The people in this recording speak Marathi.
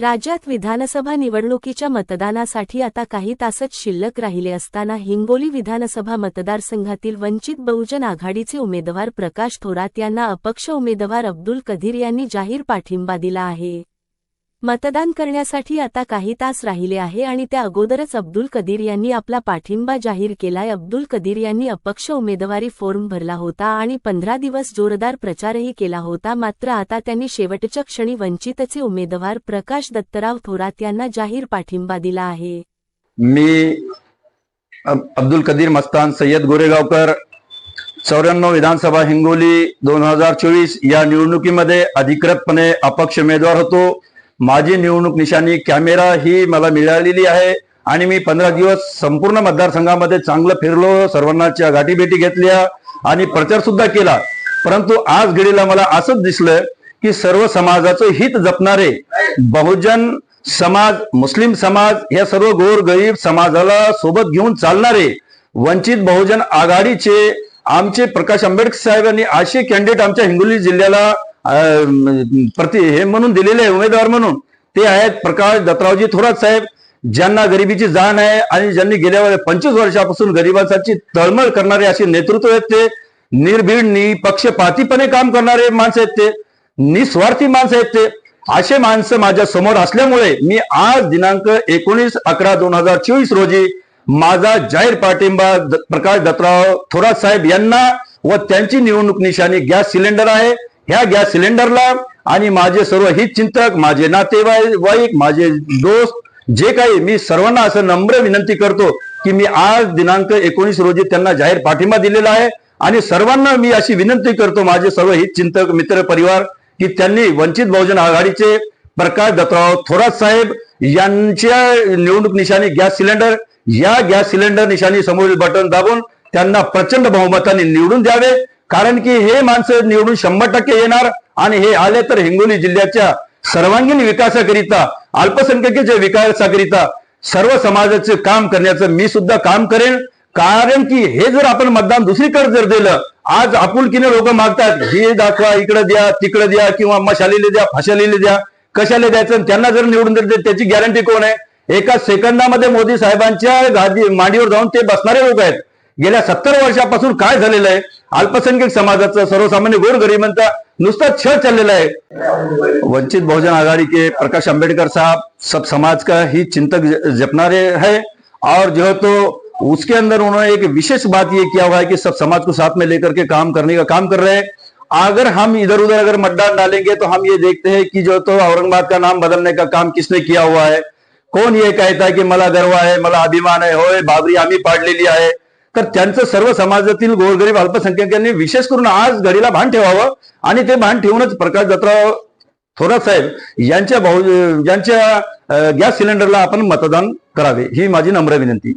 राज्यात विधानसभा निवडणुकीच्या मतदानासाठी आता काही तासच शिल्लक राहिले असताना हिंगोली विधानसभा मतदारसंघातील वंचित बहुजन आघाडीचे उमेदवार प्रकाश थोरात यांना अपक्ष उमेदवार अब्दुल कधीर यांनी जाहीर पाठिंबा दिला आहे. मतदान करण्यासाठी आता काही तास राहिले आहे आणि त्या अगोदरच अब्दुल कदीर यांनी आपला पाठिंबा जाहीर केलाय. अब्दुल कदीर यांनी अपक्ष उमेदवारी फॉर्म भरला होता आणि पंधरा दिवस जोरदार प्रचारही केला होता. मात्र आता त्यांनी शेवटच्या क्षणी वंचितचे उमेदवार प्रकाश दत्तराव थोरात यांना जाहीर पाठिंबा दिला आहे. मी अब्दुल कदीर मस्तान सय्यद गोरेगावकर चौऱ्याण्णव विधानसभा हिंगोली दोन हजार चोवीस या निवडणुकीमध्ये अधिकृतपणे अपक्ष उमेदवार होतो. माझी निवडणूक निशाणी कॅमेरा ही मला मिळालेली आहे आणि मी पंधरा दिवस संपूर्ण मतदारसंघामध्ये चांगलं फिरलो सर्वांनाच्या गाठीभेटी घेतल्या आणि प्रचार सुद्धा केला. परंतु आज घडीला मला असंच दिसलं की सर्व समाजाचं हित जपणारे बहुजन समाज मुस्लिम समाज या सर्व गोर गरीब समाजाला सोबत घेऊन चालणारे वंचित बहुजन आघाडीचे आमचे प्रकाश आंबेडकर साहेबांनी असे कॅन्डिडेट आमच्या हिंगोली जिल्ह्याला प्रति हे म्हणून दिलेले आहे, उमेदवार म्हणून. ते आहेत प्रकाश दत्तरावजी थोरात साहेब ज्यांना गरिबीची जाण आहे आणि ज्यांनी गेल्या पंचवीस वर्षापासून गरिबांसाठी तळमळ करणारे असे नेतृत्व आहेत ते निर्भीड निपक्षपातीपणे काम करणारे माणसं आहेत ते निस्वार्थी माणसं आहेत ते. असे माणसं माझ्यासमोर असल्यामुळे मी आज दिनांक एकोणीस अकरा दोन हजार चोवीस रोजी माझा जाहीर पाठिंबा प्रकाश दत्तराव थोरात साहेब यांना व त्यांची निवडणूक निशाणी गॅस सिलेंडर आहे. ह्या गॅस सिलेंडरला आणि माझे सर्व हित चिंतक माझे नातेवाईक माझे दोस्त जे काही मी सर्वांना असं नम्र विनंती करतो की मी आज दिनांक एकोणीस रोजी त्यांना जाहीर पाठिंबा दिलेला आहे. आणि सर्वांना मी अशी विनंती करतो माझे सर्व हित चिंतक मित्र परिवार की त्यांनी वंचित बहुजन आघाडीचे प्रकाश दत्तराव थोरात साहेब यांच्या निवडणूक निशाणी गॅस सिलेंडर या गॅस सिलेंडर निशाणी समोरील बटन दाबून त्यांना प्रचंड बहुमताने निवडून द्यावे. कारण की हे माणसं निवडून शंभर टक्के येणार आणि हे आले तर हिंगोली जिल्ह्याच्या सर्वांगीण विकासाकरिता अल्पसंख्याकीच्या विकासाकरिता सर्व समाजाचे काम करण्याचं मी सुद्धा काम करेन. कारण की हे जर आपण मतदान दुसरीकडे जर दिलं आज आपुलकीने लोक मागतात हे दाखवा इकडे द्या तिकडे द्या किंवा मशालीले द्या फशालीले द्या. कशाला द्यायचं? आणि त्यांना जर निवडून दिलं त्याची गॅरंटी कोण आहे? एका सेकंदामध्ये मोदी साहेबांच्या गादी मांडीवर जाऊन ते बसणारे लोक आहेत. गेल्या सत्तर वर्षापासून काय झालेलं आहे? अल्पसंख्याक समाजाचं, सर्वसामान्य गोरगरिबांचा नुसता छळ चाललेला आहे. वंचित बहुजन आघाड़ी के प्रकाश अंबेडकर साहब, सब समाज का ही चिंतक जपना रहे है और जो है तो उसके अंदर उन्होंने एक विशेष बात ये किया हुआ है कि सब समाज को साथ में लेकर के काम करने का काम कर रहे हैं। अगर हम इधर उधर अगर मतदान डालेंगे तो हम ये देखते हैं कि जो तो औरंगाबाद का नाम बदलने का काम किसने किया हुआ है? कौन ये कहता है कि मला गर्व है, मला अभिमान है होय बाबरी आम्ही पाडलेली आहे तर त्यांचं सर्व समाजातील गोरगरीब अल्पसंख्याकांनी विशेष करून आज घडीला भान ठेवावं आणि ते भान ठेवूनच प्रकाश जत्रा थोरात साहेब यांच्या भाऊ यांच्या गॅस सिलेंडरला आपण मतदान करावे. ही माझी नम्र विनंती.